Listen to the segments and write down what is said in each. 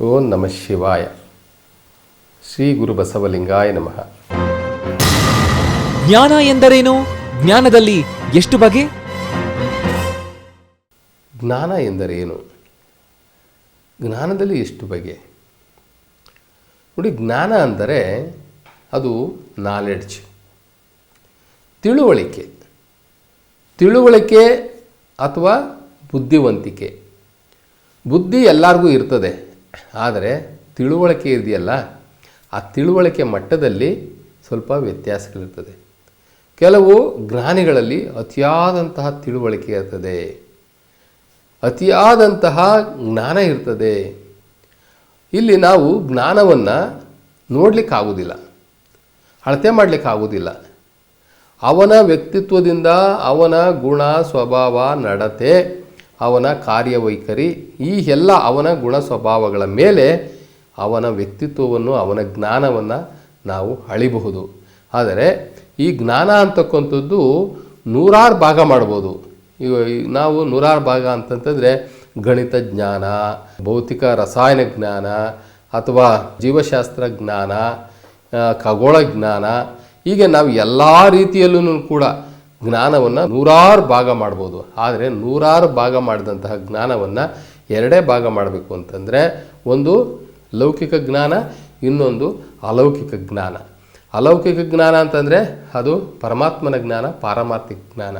ಓಂ ನಮಃ ಶಿವಾಯ. ಶ್ರೀ ಗುರು ಬಸವಲಿಂಗಾಯ ನಮಃ. ಜ್ಞಾನ ಎಂದರೇನು? ಜ್ಞಾನದಲ್ಲಿ ಎಷ್ಟು ಬಗೆ? ಜ್ಞಾನ ಎಂದರೇನು? ಜ್ಞಾನದಲ್ಲಿ ಎಷ್ಟು ಬಗೆ? ನೋಡಿ ಜ್ಞಾನ ಅಂದರೆ ಅದು ನಾಲೆಡ್ಜ್ ತಿಳುವಳಿಕೆ. ತಿಳುವಳಿಕೆ ಅಥವಾ ಬುದ್ಧಿವಂತಿಕೆ. ಬುದ್ಧಿ ಎಲ್ಲರಿಗೂ ಇರ್ತದೆ. ಆದರೆ ತಿಳುವಳಿಕೆ ಇದೆಯಲ್ಲ, ಆ ತಿಳುವಳಿಕೆ ಮಟ್ಟದಲ್ಲಿ ಸ್ವಲ್ಪ ವ್ಯತ್ಯಾಸಗಳಿರ್ತದೆ. ಕೆಲವು ಜ್ಞಾನಿಗಳಲ್ಲಿ ಅತಿಯಾದಂತಹ ತಿಳುವಳಿಕೆ ಇರ್ತದೆ. ಅತಿಯಾದಂತಹ ಜ್ಞಾನ ಇರ್ತದೆ. ಇಲ್ಲಿ ನಾವು ಜ್ಞಾನವನ್ನು ನೋಡಲಿಕ್ಕಾಗೋದಿಲ್ಲ, ಅಳತೆ ಮಾಡಲಿಕ್ಕಾಗೋದಿಲ್ಲ. ಅವನ ವ್ಯಕ್ತಿತ್ವದಿಂದ ಅವನ ಗುಣ, ಸ್ವಭಾವ, ನಡತೆ ಅವನ ಕಾರ್ಯವೈಖರಿ, ಈ ಎಲ್ಲ ಅವನ ಗುಣ ಸ್ವಭಾವಗಳ ಮೇಲೆ ಅವನ ವ್ಯಕ್ತಿತ್ವವನ್ನು, ಅವನ ಜ್ಞಾನವನ್ನು ನಾವು ಅಳಿಬಹುದು. ಆದರೆ ಈ ಜ್ಞಾನ ಅಂತಕ್ಕಂಥದ್ದು ನೂರಾರು ಭಾಗ ಮಾಡ್ಬೋದು. ಈಗ ನಾವು ನೂರಾರು ಭಾಗ ಅಂತಂತಂದರೆ ಗಣಿತ ಜ್ಞಾನ, ಭೌತಿಕ ರಸಾಯನ ಜ್ಞಾನ, ಅಥವಾ ಜೀವಶಾಸ್ತ್ರ ಜ್ಞಾನ ಖಗೋಳ ಜ್ಞಾನ, ಹೀಗೆ ನಾವು ಎಲ್ಲ ರೀತಿಯಲ್ಲೂ ಕೂಡ ಜ್ಞಾನವನ್ನು ನೂರಾರು ಭಾಗ ಮಾಡ್ಬೋದು. ಆದರೆ ನೂರಾರು ಭಾಗ ಮಾಡಿದಂತಹ ಜ್ಞಾನವನ್ನು ಎರಡೇ ಭಾಗ ಮಾಡಬೇಕು ಅಂತಂದರೆ ಒಂದು ಲೌಕಿಕ ಜ್ಞಾನ, ಇನ್ನೊಂದು ಅಲೌಕಿಕ ಜ್ಞಾನ. ಅಲೌಕಿಕ ಜ್ಞಾನ ಅಂತಂದರೆ ಅದು ಪರಮಾತ್ಮನ ಜ್ಞಾನ, ಪಾರಮಾರ್ಥಿಕ ಜ್ಞಾನ.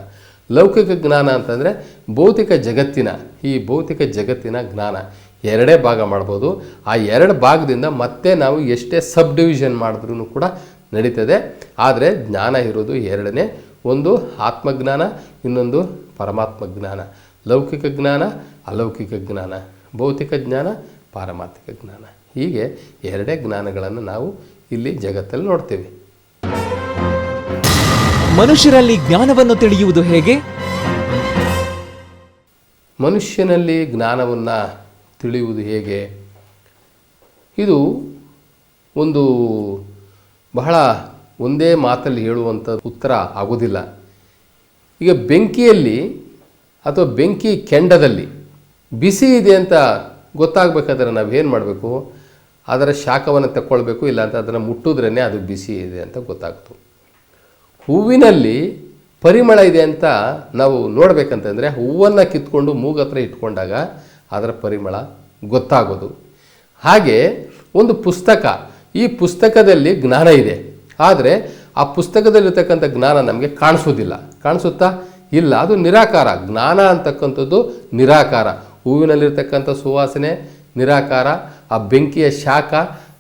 ಲೌಕಿಕ ಜ್ಞಾನ ಅಂತಂದರೆ ಭೌತಿಕ ಜಗತ್ತಿನ, ಈ ಭೌತಿಕ ಜಗತ್ತಿನ ಜ್ಞಾನ. ಎರಡೇ ಭಾಗ ಮಾಡ್ಬೋದು. ಆ ಎರಡು ಭಾಗದಿಂದ ಮತ್ತೆ ನಾವು ಎಷ್ಟೇ ಸಬ್ ಡಿವಿಷನ್ ಮಾಡಿದ್ರೂ ಕೂಡ ನಡೀತದೆ. ಆದರೆ ಜ್ಞಾನ ಇರೋದು ಎರಡನೇ. ಒಂದು ಆತ್ಮಜ್ಞಾನ ಇನ್ನೊಂದು ಪರಮಾತ್ಮ ಜ್ಞಾನ. ಲೌಕಿಕ ಜ್ಞಾನ ಅಲೌಕಿಕ ಜ್ಞಾನ. ಭೌತಿಕ ಜ್ಞಾನ ಪಾರಮಾರ್ಥಿಕ ಜ್ಞಾನ. ಹೀಗೆ ಎರಡೇ ಜ್ಞಾನಗಳನ್ನು ನಾವು ಇಲ್ಲಿ ಜಗತ್ತಲ್ಲಿ ನೋಡ್ತೇವೆ. ಮನುಷ್ಯರಲ್ಲಿ ಜ್ಞಾನವನ್ನು ತಿಳಿಯುವುದು ಹೇಗೆ? ಮನುಷ್ಯನಲ್ಲಿ ಜ್ಞಾನವನ್ನು ತಿಳಿಯುವುದು ಹೇಗೆ? ಇದು ಒಂದು ಬಹಳ ಒಂದೇ ಮಾತಲ್ಲಿ ಹೇಳುವಂಥ ಉತ್ತರ ಆಗೋದಿಲ್ಲ ಈಗ ಬೆಂಕಿಯಲ್ಲಿ ಅಥವಾ ಬೆಂಕಿ ಕೆಂಡದಲ್ಲಿ ಬಿಸಿ ಇದೆ ಅಂತ ಗೊತ್ತಾಗಬೇಕಾದ್ರೆ ನಾವೇನು ಮಾಡಬೇಕು? ಅದರ ಶಾಖವನ್ನು ತಗೊಳ್ಬೇಕು ಇಲ್ಲಾಂತ ಅದನ್ನು ಮುಟ್ಟಿದ್ರೇ ಅದು ಬಿಸಿ ಇದೆ ಅಂತ ಗೊತ್ತಾಗ್ತು. ಹೂವಿನಲ್ಲಿ ಪರಿಮಳ ಇದೆ ಅಂತ ನಾವು ನೋಡಬೇಕಂತಂದರೆ ಹೂವನ್ನು ಕಿತ್ಕೊಂಡು ಮೂಗತ್ರ ಇಟ್ಕೊಂಡಾಗ ಅದರ ಪರಿಮಳ ಗೊತ್ತಾಗೋದು. ಹಾಗೆ ಒಂದು ಪುಸ್ತಕ ಈ ಪುಸ್ತಕದಲ್ಲಿ ಜ್ಞಾನ ಇದೆ. ಆದರೆ ಆ ಪುಸ್ತಕದಲ್ಲಿರ್ತಕ್ಕಂಥ ಜ್ಞಾನ ನಮಗೆ ಕಾಣಿಸೋದಿಲ್ಲ. ಕಾಣಿಸುತ್ತಾ ಇಲ್ಲ. ಅದು ನಿರಾಕಾರ. ಜ್ಞಾನ ಅಂತಕ್ಕಂಥದ್ದು ನಿರಾಕಾರ. ಹೂವಿನಲ್ಲಿರ್ತಕ್ಕಂಥ ಸುವಾಸನೆ ನಿರಾಕಾರ. ಆ ಬೆಂಕಿಯ ಶಾಖ,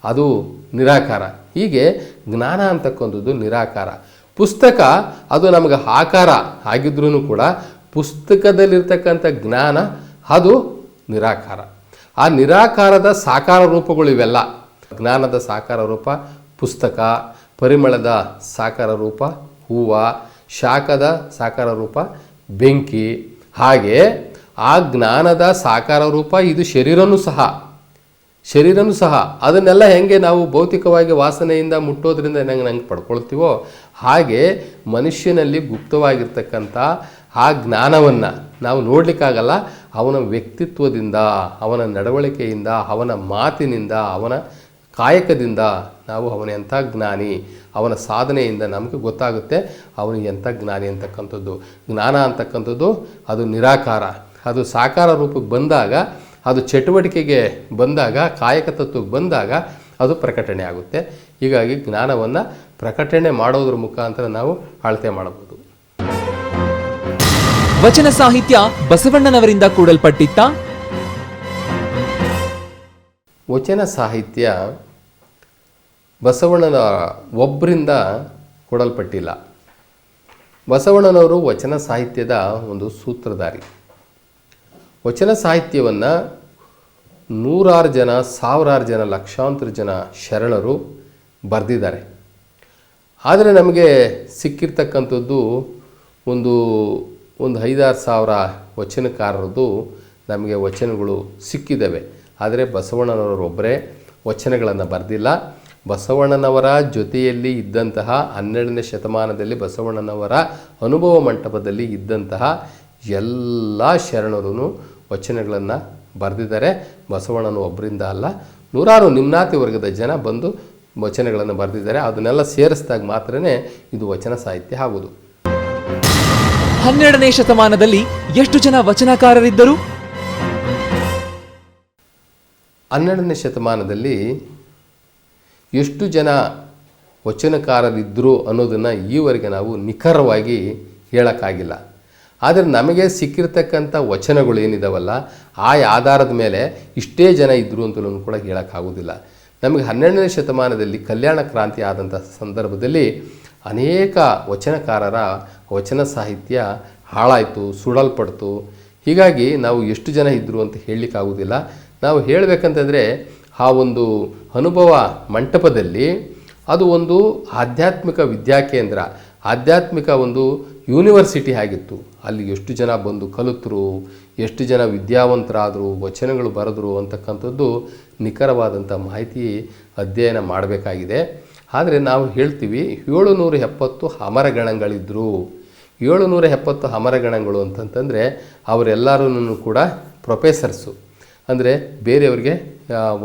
ಅದು ನಿರಾಕಾರ. ಹೀಗೆ ಜ್ಞಾನ ಅಂತಕ್ಕಂಥದ್ದು ನಿರಾಕಾರ. ಪುಸ್ತಕ, ಅದು ನಮಗೆ ಆಕಾರ ಆಗಿದ್ರೂ ಕೂಡ ಪುಸ್ತಕದಲ್ಲಿರ್ತಕ್ಕಂಥ ಜ್ಞಾನ, ಅದು ನಿರಾಕಾರ. ಆ ನಿರಾಕಾರದ ಸಾಕಾರ ರೂಪಗಳು ಇವೆಲ್ಲ. ಜ್ಞಾನದ ಸಾಕಾರ ರೂಪ, ಪುಸ್ತಕ, ಪರಿಮಳದ ಸಾಕಾರ ರೂಪ, ಹೂವು, ಶಾಖದ ಸಾಕಾರ ರೂಪ, ಬೆಂಕಿ. ಹಾಗೆ ಆ ಜ್ಞಾನದ ಸಾಕಾರ ರೂಪ ಇದು ಶರೀರನೂ ಸಹ. ಶರೀರನೂ ಸಹ. ಅದನ್ನೆಲ್ಲ ಹೆಂಗೆ ನಾವು ಭೌತಿಕವಾಗಿ ವಾಸನೆಯಿಂದ ಮುಟ್ಟೋದ್ರಿಂದ ನಂಗೆ ನಂಗೆ ಪಡ್ಕೊಳ್ತೀವೋ ಹಾಗೆ ಮನುಷ್ಯನಲ್ಲಿ ಗುಪ್ತವಾಗಿರ್ತಕ್ಕಂಥ ಆ ಜ್ಞಾನವನ್ನು ನಾವು ನೋಡಲಿಕ್ಕಾಗಲ್ಲ. ಅವನ ವ್ಯಕ್ತಿತ್ವದಿಂದ, ಅವನ ನಡವಳಿಕೆಯಿಂದ, ಅವನ ಮಾತಿನಿಂದ, ಅವನ ಕಾಯಕದಿಂದ ನಾವು ಅವನ ಎಂಥ ಜ್ಞಾನಿ ಅವನ ಸಾಧನೆಯಿಂದ ನಮಗೆ ಗೊತ್ತಾಗುತ್ತೆ ಅವನು ಎಂಥ ಜ್ಞಾನಿ ಅಂತಕ್ಕಂಥದ್ದು. ಜ್ಞಾನ ಅಂತಕ್ಕಂಥದ್ದು ಅದು ನಿರಾಕಾರ. ಅದು ಸಾಕಾರ ರೂಪಕ್ಕೆ ಬಂದಾಗ ಅದು ಚಟುವಟಿಕೆಗೆ ಬಂದಾಗ ಕಾಯಕ ತತ್ವಕ್ಕೆ ಬಂದಾಗ ಅದು ಪ್ರಕಟಣೆ ಆಗುತ್ತೆ. ಹೀಗಾಗಿ ಜ್ಞಾನವನ್ನು ಪ್ರಕಟಣೆ ಮಾಡೋದ್ರ ಮುಖಾಂತರ ನಾವು ಅಳತೆ ಮಾಡಬಹುದು. ವಚನ ಸಾಹಿತ್ಯ ಬಸವಣ್ಣನವರಿಂದ ಕೂಡಲ್ಪಟ್ಟಿತ್ತ? ವಚನ ಸಾಹಿತ್ಯ ಬಸವಣ್ಣನ ಒಬ್ಬರಿಂದ ಕೊಡಲ್ಪಟ್ಟಿಲ್ಲ. ಬಸವಣ್ಣನವರು ವಚನ ಸಾಹಿತ್ಯದ ಒಂದು ಸೂತ್ರಧಾರಿ. ವಚನ ಸಾಹಿತ್ಯವನ್ನು ನೂರಾರು ಜನ, ಸಾವಿರಾರು ಜನ, ಲಕ್ಷಾಂತರ ಜನ ಶರಣರು ಬರೆದಿದ್ದಾರೆ. ಆದರೆ ನಮಗೆ ಸಿಕ್ಕಿರ್ತಕ್ಕಂಥದ್ದು ಒಂದು ಒಂದು ಐದಾರು ಸಾವಿರ ವಚನಕಾರರದ್ದು ನಮಗೆ ವಚನಗಳು ಸಿಕ್ಕಿದ್ದಾವೆ ಆದರೆ ಬಸವಣ್ಣನವರೊಬ್ಬರೇ ವಚನಗಳನ್ನು ಬರೆದಿಲ್ಲ. ಬಸವಣ್ಣನವರ ಜೊತೆಯಲ್ಲಿ ಇದ್ದಂತಹ ಹನ್ನೆರಡನೇ ಶತಮಾನದಲ್ಲಿ ಬಸವಣ್ಣನವರ ಅನುಭವ ಮಂಟಪದಲ್ಲಿ ಇದ್ದಂತಹ ಎಲ್ಲ ಶರಣರು ವಚನಗಳನ್ನು ಬರೆದಿದ್ದಾರೆ. ಬಸವಣ್ಣನ ಒಬ್ಬರಿಂದ ಅಲ್ಲ ನೂರಾರು ನಿಮ್ನಾತಿ ವರ್ಗದ ಜನ ಬಂದು ವಚನಗಳನ್ನು ಬರೆದಿದ್ದಾರೆ. ಅದನ್ನೆಲ್ಲ ಸೇರಿಸಿದಾಗ ಮಾತ್ರನೇ ಇದು ವಚನ ಸಾಹಿತ್ಯ ಆಗುವುದು ಹನ್ನೆರಡನೇ ಶತಮಾನದಲ್ಲಿ ಎಷ್ಟು ಜನ ವಚನಕಾರರಿದ್ದರು? ಹನ್ನೆರಡನೇ ಶತಮಾನದಲ್ಲಿ ಎಷ್ಟು ಜನ ವಚನಕಾರರಿದ್ದರು ಅನ್ನೋದನ್ನು ಈವರೆಗೆ ನಾವು ನಿಖರವಾಗಿ ಹೇಳೋಕ್ಕಾಗಿಲ್ಲ. ಆದರೆ ನಮಗೆ ಸಿಕ್ಕಿರ್ತಕ್ಕಂಥ ವಚನಗಳು ಏನಿದಾವಲ್ಲ ಆ ಆಧಾರದ ಮೇಲೆ ಇಷ್ಟೇ ಜನ ಇದ್ದರು ಅಂತಲೂ ಕೂಡ ಹೇಳೋಕ್ಕಾಗೋದಿಲ್ಲ. ನಮಗೆ ಹನ್ನೆರಡನೇ ಶತಮಾನದಲ್ಲಿ ಕಲ್ಯಾಣ ಕ್ರಾಂತಿ ಆದಂಥ ಸಂದರ್ಭದಲ್ಲಿ ಅನೇಕ ವಚನಕಾರರ ವಚನ ಸಾಹಿತ್ಯ ಹಾಳಾಯಿತು, ಸುಡಲ್ಪಡ್ತು. ಹೀಗಾಗಿ ನಾವು ಎಷ್ಟು ಜನ ಇದ್ದರು ಅಂತ ಹೇಳಲಿಕ್ಕಾಗೋದಿಲ್ಲ. ನಾವು ಹೇಳಬೇಕಂತಂದರೆ ಆ ಒಂದು ಅನುಭವ ಮಂಟಪದಲ್ಲಿ ಅದು ಒಂದು ಆಧ್ಯಾತ್ಮಿಕ ವಿದ್ಯಾಕೇಂದ್ರ, ಆಧ್ಯಾತ್ಮಿಕ ಒಂದು ಯೂನಿವರ್ಸಿಟಿ ಆಗಿತ್ತು. ಅಲ್ಲಿ ಎಷ್ಟು ಜನ ಬಂದು ಕಲಿತರು, ಎಷ್ಟು ಜನ ವಿದ್ಯಾವಂತರಾದರು, ವಚನಗಳು ಬರೆದರು ಅಂತಕ್ಕಂಥದ್ದು ನಿಖರವಾದಂಥ ಮಾಹಿತಿ ಅಧ್ಯಯನ ಮಾಡಬೇಕಾಗಿದೆ. ಆದರೆ ನಾವು ಹೇಳ್ತೀವಿ ಏಳುನೂರ ಎಪ್ಪತ್ತು ಅಮರಗಣಗಳಿದ್ದರು ಏಳುನೂರ ಎಪ್ಪತ್ತು ಅಮರಗಣಗಳು ಅಂತಂತಂದರೆ ಅವರೆಲ್ಲರೂ ಕೂಡ ಪ್ರೊಫೆಸರ್ಸು ಅಂದರೆ ಬೇರೆಯವ್ರಿಗೆ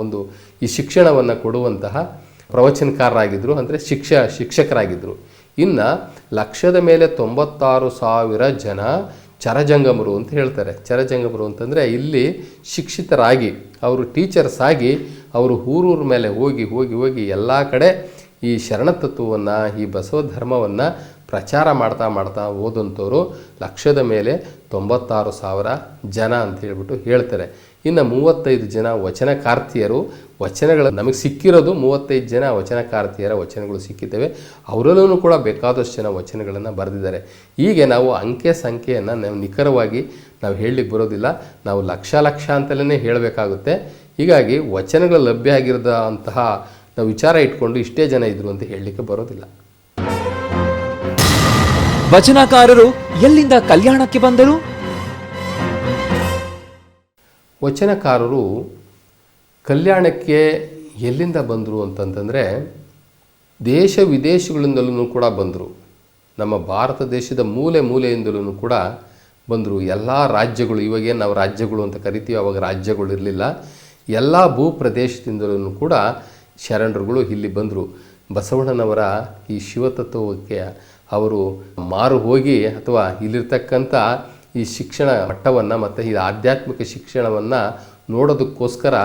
ಒಂದು ಈ ಶಿಕ್ಷಣವನ್ನು ಕೊಡುವಂತಹ ಪ್ರವಚನಕಾರರಾಗಿದ್ದರು ಅಂದರೆ ಶಿಕ್ಷ ಶಿಕ್ಷಕರಾಗಿದ್ದರು ಇನ್ನು ಲಕ್ಷದ ಮೇಲೆ ತೊಂಬತ್ತಾರು ಸಾವಿರ ಜನ ಚರಜಂಗಮರು ಅಂತ ಹೇಳ್ತಾರೆ. ಚರಜಂಗಮರು ಅಂತಂದರೆ ಇಲ್ಲಿ ಶಿಕ್ಷಿತರಾಗಿ, ಅವರು ಟೀಚರ್ಸ್ ಆಗಿ, ಅವರು ಊರೂರ ಮೇಲೆ ಹೋಗಿ ಹೋಗಿ ಹೋಗಿ ಎಲ್ಲ ಕಡೆ ಈ ಶರಣತತ್ವವನ್ನು, ಈ ಬಸವ ಧರ್ಮವನ್ನು ಪ್ರಚಾರ ಮಾಡ್ತಾ ಮಾಡ್ತಾ ಓದಂಥವ್ರು ಲಕ್ಷದ ಮೇಲೆ ತೊಂಬತ್ತಾರು ಸಾವಿರ ಜನ ಅಂತ ಹೇಳ್ಬಿಟ್ಟು ಹೇಳ್ತಾರೆ. ಇನ್ನು ಮೂವತ್ತೈದು ಜನ ವಚನಕಾರ್ತಿಯರು, ವಚನಗಳು ನಮಗೆ ಸಿಕ್ಕಿರೋದು ಮೂವತ್ತೈದು ಜನ ವಚನಕಾರ್ತಿಯರ ವಚನಗಳು ಸಿಕ್ಕಿದ್ದೇವೆ. ಅವರಲ್ಲೂ ಕೂಡ ಬೇಕಾದಷ್ಟು ಜನ ವಚನಗಳನ್ನು ಬರೆದಿದ್ದಾರೆ. ಹೀಗೆ ನಾವು ಅಂಕೆ ಸಂಖ್ಯೆಯನ್ನು ನಾವು ನಿಖರವಾಗಿ ನಾವು ಹೇಳಲಿಕ್ಕೆ ಬರೋದಿಲ್ಲ. ನಾವು ಲಕ್ಷ ಲಕ್ಷ ಅಂತಲೇ ಹೇಳಬೇಕಾಗುತ್ತೆ. ಹೀಗಾಗಿ ವಚನಗಳು ಲಭ್ಯ ಆಗಿರದ ಅಂತಹ ನಾವು ವಿಚಾರ ಇಟ್ಕೊಂಡು ಇಷ್ಟೇ ಜನ ಇದ್ರು ಅಂತ ಹೇಳಲಿಕ್ಕೆ ಬರೋದಿಲ್ಲ. ವಚನಕಾರರು ಎಲ್ಲಿಂದ ಕಲ್ಯಾಣಕ್ಕೆ ಬಂದರು? ವಚನಕಾರರು ಕಲ್ಯಾಣಕ್ಕೆ ಎಲ್ಲಿಂದ ಬಂದರು ಅಂತಂತಂದರೆ ದೇಶ ವಿದೇಶಗಳಿಂದಲೂ ಕೂಡ ಬಂದರು. ನಮ್ಮ ಭಾರತ ದೇಶದ ಮೂಲೆ ಮೂಲೆಯಿಂದಲೂ ಕೂಡ ಬಂದರು. ಎಲ್ಲ ರಾಜ್ಯಗಳು ಇವಾಗೇನು ನಾವು ರಾಜ್ಯಗಳು ಅಂತ ಕರಿತೀವಿ, ಅವಾಗ ರಾಜ್ಯಗಳು ಇರಲಿಲ್ಲ. ಎಲ್ಲ ಭೂ ಪ್ರದೇಶದಿಂದಲೂ ಕೂಡ ಶರಣರುಗಳು ಇಲ್ಲಿ ಬಂದರು. ಬಸವಣ್ಣನವರ ಈ ಶಿವತತ್ವಕ್ಕೆ ಅವರು ಮಾರು ಹೋಗಿ ಅಥವಾ ಇಲ್ಲಿರ್ತಕ್ಕಂಥ ಈ ಶಿಕ್ಷಣ ಮಟ್ಟವನ್ನು ಮತ್ತು ಈ ಆಧ್ಯಾತ್ಮಿಕ ಶಿಕ್ಷಣವನ್ನು ನೋಡೋದಕ್ಕೋಸ್ಕರ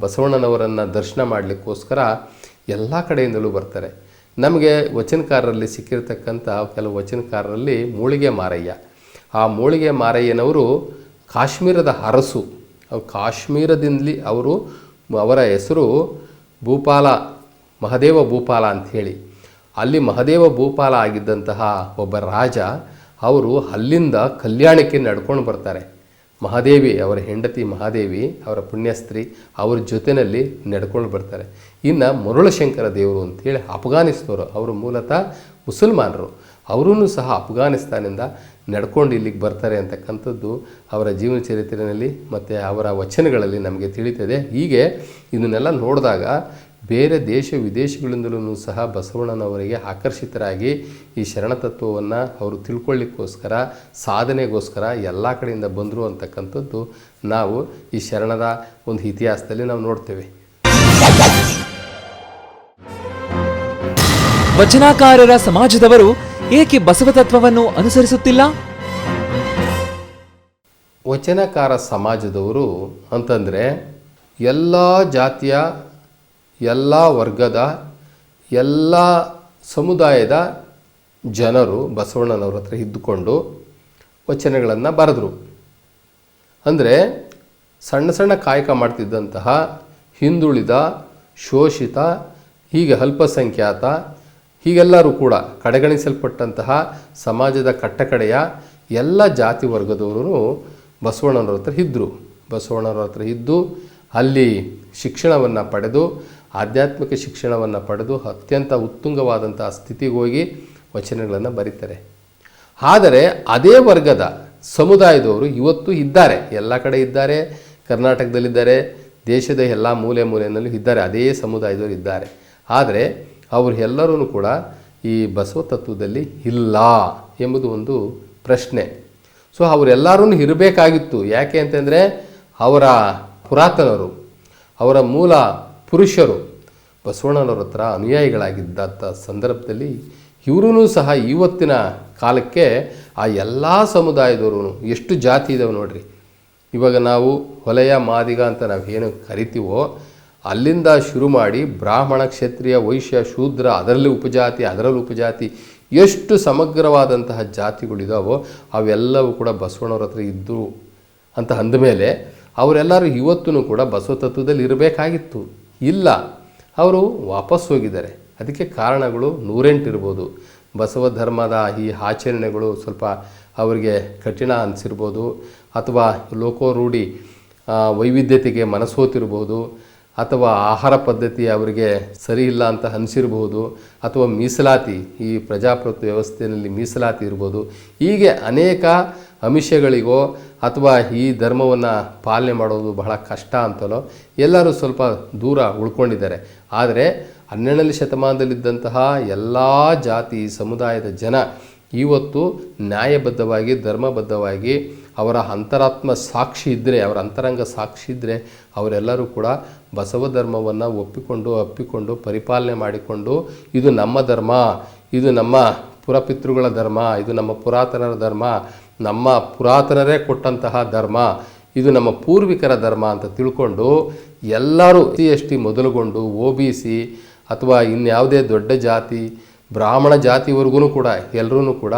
ಬಸವಣ್ಣನವರನ್ನು ದರ್ಶನ ಮಾಡಲಿಕ್ಕೋಸ್ಕರ ಎಲ್ಲ ಕಡೆಯಿಂದಲೂ ಬರ್ತಾರೆ. ನಮಗೆ ವಚನಕಾರರಲ್ಲಿ ಸಿಕ್ಕಿರತಕ್ಕಂಥ ಕೆಲವು ವಚನಕಾರರಲ್ಲಿ ಮೂಳಿಗೆ ಮಾರಯ್ಯ. ಆ ಮೂಳಿಗೆ ಮಾರಯ್ಯನವರು ಕಾಶ್ಮೀರದ ಅರಸು. ಕಾಶ್ಮೀರದಿಂದಲಿ ಅವರು ಅವರ ಹೆಸರು ಭೂಪಾಲ, ಮಹದೇವ ಭೂಪಾಲ ಅಂಥೇಳಿ ಅಲ್ಲಿ ಮಹದೇವ ಭೂಪಾಲ ಆಗಿದ್ದಂತಹ ಒಬ್ಬ ರಾಜ ಅವರು ಅಲ್ಲಿಂದ ಕಲ್ಯಾಣಕ್ಕೆ ನಡ್ಕೊಂಡು ಬರ್ತಾರೆ. ಮಹಾದೇವಿ, ಅವರ ಹೆಂಡತಿ ಮಹಾದೇವಿ, ಅವರ ಪುಣ್ಯಸ್ತ್ರೀ, ಅವ್ರ ಜೊತೆಯಲ್ಲಿ ನಡ್ಕೊಂಡು ಬರ್ತಾರೆ. ಇನ್ನು ಮರುಳಶಂಕರ ದೇವರು ಅಂತೇಳಿ ಅಫ್ಘಾನಿಸ್ತವರು ಅವರು ಮೂಲತಃ ಮುಸಲ್ಮಾನರು. ಅವರೂ ಸಹ ಅಫ್ಘಾನಿಸ್ತಾನಿಂದ ನಡ್ಕೊಂಡು ಇಲ್ಲಿಗೆ ಬರ್ತಾರೆ ಅಂತಕ್ಕಂಥದ್ದು ಅವರ ಜೀವನ ಚರಿತ್ರೆಯಲ್ಲಿ ಮತ್ತು ಅವರ ವಚನಗಳಲ್ಲಿ ನಮಗೆ ತಿಳಿತದೆ. ಹೀಗೆ ಇದನ್ನೆಲ್ಲ ನೋಡಿದಾಗ ಬೇರೆ ದೇಶ ವಿದೇಶಗಳಿಂದಲೂ ಸಹ ಬಸವಣ್ಣನವರಿಗೆ ಆಕರ್ಷಿತರಾಗಿ ಈ ಶರಣತತ್ವವನ್ನು ಅವರು ತಿಳ್ಕೊಳ್ಳಿಕ್ಕೋಸ್ಕರ ಸಾಧನೆಗೋಸ್ಕರ ಎಲ್ಲ ಕಡೆಯಿಂದ ಬಂದರು ಅಂತಕ್ಕಂಥದ್ದು ನಾವು ಈ ಶರಣದ ಒಂದು ಇತಿಹಾಸದಲ್ಲಿ ನಾವು ನೋಡ್ತೇವೆ. ವಚನಕಾರರ ಸಮಾಜದವರು ಏಕೆ ಬಸವ ತತ್ವವನ್ನು ಅನುಸರಿಸುತ್ತಿಲ್ಲ? ವಚನಕಾರ ಸಮಾಜದವರು ಅಂತಂದರೆ ಎಲ್ಲ ಜಾತಿಯ ಎಲ್ಲ ವರ್ಗದ, ಎಲ್ಲ ಸಮುದಾಯದ ಜನರು ಬಸವಣ್ಣನವ್ರ ಹತ್ರ ಇದ್ದುಕೊಂಡು ವಚನಗಳನ್ನು ಬರೆದರು. ಅಂದರೆ ಸಣ್ಣ ಸಣ್ಣ ಕಾಯಕ ಮಾಡ್ತಿದ್ದಂತಹ ಹಿಂದುಳಿದ, ಶೋಷಿತ, ಹೀಗೆ ಅಲ್ಪಸಂಖ್ಯಾತ, ಹೀಗೆಲ್ಲರೂ ಕೂಡ ಕಡೆಗಣಿಸಲ್ಪಟ್ಟಂತಹ ಸಮಾಜದ ಕಟ್ಟಕಡೆಯ ಎಲ್ಲ ಜಾತಿ ವರ್ಗದವರು ಬಸವಣ್ಣನವ್ರ ಹತ್ರ ಇದ್ದರು ಬಸವಣ್ಣನವ್ರ ಹತ್ರ ಇದ್ದು ಅಲ್ಲಿ ಶಿಕ್ಷಣವನ್ನು ಪಡೆದು ಆಧ್ಯಾತ್ಮಿಕ ಶಿಕ್ಷಣವನ್ನು ಪಡೆದು ಅತ್ಯಂತ ಉತ್ತುಂಗವಾದಂಥ ಸ್ಥಿತಿಗೆ ಹೋಗಿ ವಚನಗಳನ್ನು ಬರೀತಾರೆ. ಆದರೆ ಅದೇ ವರ್ಗದ ಸಮುದಾಯದವರು ಇವತ್ತು ಇದ್ದಾರೆ. ಎಲ್ಲ ಕಡೆ ಇದ್ದಾರೆ, ಕರ್ನಾಟಕದಲ್ಲಿದ್ದಾರೆ, ದೇಶದ ಎಲ್ಲ ಮೂಲೆ ಮೂಲೆಯಲ್ಲೂ ಇದ್ದಾರೆ, ಅದೇ ಸಮುದಾಯದವರು ಇದ್ದಾರೆ. ಆದರೆ ಅವರು ಎಲ್ಲರೂ ಕೂಡ ಈ ಬಸವ ತತ್ವದಲ್ಲಿ ಇಲ್ಲ ಎಂಬುದು ಒಂದು ಪ್ರಶ್ನೆ. ಸೊ ಅವರೆಲ್ಲರೂ ಇರಬೇಕಾಗಿತ್ತು. ಯಾಕೆ ಅಂತಂದರೆ ಅವರ ಪುರಾತನರು, ಅವರ ಮೂಲ ಪುರುಷರು ಬಸವಣ್ಣನವರ ಹತ್ರ ಅನುಯಾಯಿಗಳಾಗಿದ್ದಂಥ ಸಂದರ್ಭದಲ್ಲಿ ಇವರೂ ಸಹ ಇವತ್ತಿನ ಕಾಲಕ್ಕೆ ಆ ಎಲ್ಲ ಸಮುದಾಯದವರು ಎಷ್ಟು ಜಾತಿ ಇದಾವೆ ನೋಡ್ರಿ. ಇವಾಗ ನಾವು ಹೊಲೆಯ ಮಾದಿಗ ಅಂತ ನಾವು ಏನು ಕರಿತೀವೋ ಅಲ್ಲಿಂದ ಶುರು ಮಾಡಿ ಬ್ರಾಹ್ಮಣ ಕ್ಷತ್ರಿಯ, ವೈಶ್ಯ, ಶೂದ್ರ, ಅದರಲ್ಲಿ ಉಪಜಾತಿ ಅದರಲ್ಲಿ ಉಪಜಾತಿ ಎಷ್ಟು ಸಮಗ್ರವಾದಂತಹ ಜಾತಿಗಳಿದಾವೋ ಅವೆಲ್ಲವೂ ಕೂಡ ಬಸವಣ್ಣವ್ರ ಹತ್ರ ಇದ್ದರು ಅಂತ ಅಂದಮೇಲೆ ಅವರೆಲ್ಲರೂ ಇವತ್ತೂ ಕೂಡ ಬಸವ ತತ್ವದಲ್ಲಿ ಇರಬೇಕಾಗಿತ್ತು. ಇಲ್ಲ. ಅವರು ವಾಪಸ್ ಹೋಗಿದ್ದಾರೆ. ಅದಕ್ಕೆ ಕಾರಣಗಳು ನೂರೆಂಟಿರ್ಬೋದು ಬಸವ ಧರ್ಮದ ಈ ಆಚರಣೆಗಳು ಸ್ವಲ್ಪ ಅವರಿಗೆ ಕಠಿಣ ಅನಿಸಿರ್ಬೋದು. ಅಥವಾ ಲೋಕೋರೂಢಿ ರೂಢಿ ವೈವಿಧ್ಯತೆಗೆ ಮನಸ್ಸೋತಿರ್ಬೋದು ಅಥವಾ ಆಹಾರ ಪದ್ಧತಿ ಅವರಿಗೆ ಸರಿ ಇಲ್ಲ ಅಂತ ಅನಿಸಿರ್ಬೋದು. ಅಥವಾ ಮೀಸಲಾತಿ, ಈ ಪ್ರಜಾಪ್ರಭುತ್ವ ವ್ಯವಸ್ಥೆಯಲ್ಲಿ ಮೀಸಲಾತಿ ಇರ್ಬೋದು. ಹೀಗೆ ಅನೇಕ ಅಂಶಗಳಿಗೋ ಅಥವಾ ಈ ಧರ್ಮವನ್ನು ಪಾಲನೆ ಮಾಡೋದು ಬಹಳ ಕಷ್ಟ ಅಂತಲೋ ಎಲ್ಲರೂ ಸ್ವಲ್ಪ ದೂರ ಉಳ್ಕೊಂಡಿದ್ದಾರೆ. ಆದರೆ ಹನ್ನೆರಡನೇ ಶತಮಾನದಲ್ಲಿದ್ದಂತಹ ಎಲ್ಲ ಜಾತಿ ಸಮುದಾಯದ ಜನ ಇವತ್ತು ನ್ಯಾಯಬದ್ಧವಾಗಿ, ಧರ್ಮಬದ್ಧವಾಗಿ, ಅವರ ಅಂತರಾತ್ಮ ಸಾಕ್ಷಿ ಇದ್ದರೆ ಅವರ ಅಂತರಂಗ ಸಾಕ್ಷಿ ಇದ್ದರೆ ಅವರೆಲ್ಲರೂ ಕೂಡ ಬಸವ ಧರ್ಮವನ್ನು ಒಪ್ಪಿಕೊಂಡು, ಅಪ್ಪಿಕೊಂಡು, ಪರಿಪಾಲನೆ ಮಾಡಿಕೊಂಡು ಇದು ನಮ್ಮ ಧರ್ಮ, ಇದು ನಮ್ಮ ಪುರಪಿತೃಗಳ ಧರ್ಮ, ಇದು ನಮ್ಮ ಪುರಾತನರ ಧರ್ಮ ನಮ್ಮ ಪುರಾತನರೇ ಕೊಟ್ಟಂತಹ ಧರ್ಮ, ಇದು ನಮ್ಮ ಪೂರ್ವಿಕರ ಧರ್ಮ ಅಂತ ತಿಳ್ಕೊಂಡು ಎಲ್ಲರೂ ಸಿ ಎಸ್ ಟಿ ಮೊದಲುಗೊಂಡು ಒ ಬಿ ಸಿ ಅಥವಾ ಇನ್ಯಾವುದೇ ದೊಡ್ಡ ಜಾತಿ, ಬ್ರಾಹ್ಮಣ ಜಾತಿವರೆಗೂ ಕೂಡ ಎಲ್ಲರೂ ಕೂಡ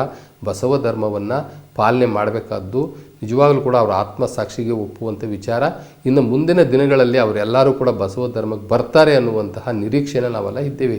ಬಸವ ಧರ್ಮವನ್ನು ಪಾಲನೆ ಮಾಡಬೇಕಾದ್ದು ನಿಜವಾಗಲೂ ಕೂಡ ಅವರ ಆತ್ಮಸಾಕ್ಷಿಗೆ ಒಪ್ಪುವಂಥ ವಿಚಾರ. ಇನ್ನು ಮುಂದಿನ ದಿನಗಳಲ್ಲಿ ಅವರೆಲ್ಲರೂ ಕೂಡ ಬಸವ ಧರ್ಮಕ್ಕೆ ಬರ್ತಾರೆ ಅನ್ನುವಂತಹ ನಿರೀಕ್ಷೆನ ನಾವೆಲ್ಲ ಇದ್ದೇವೆ.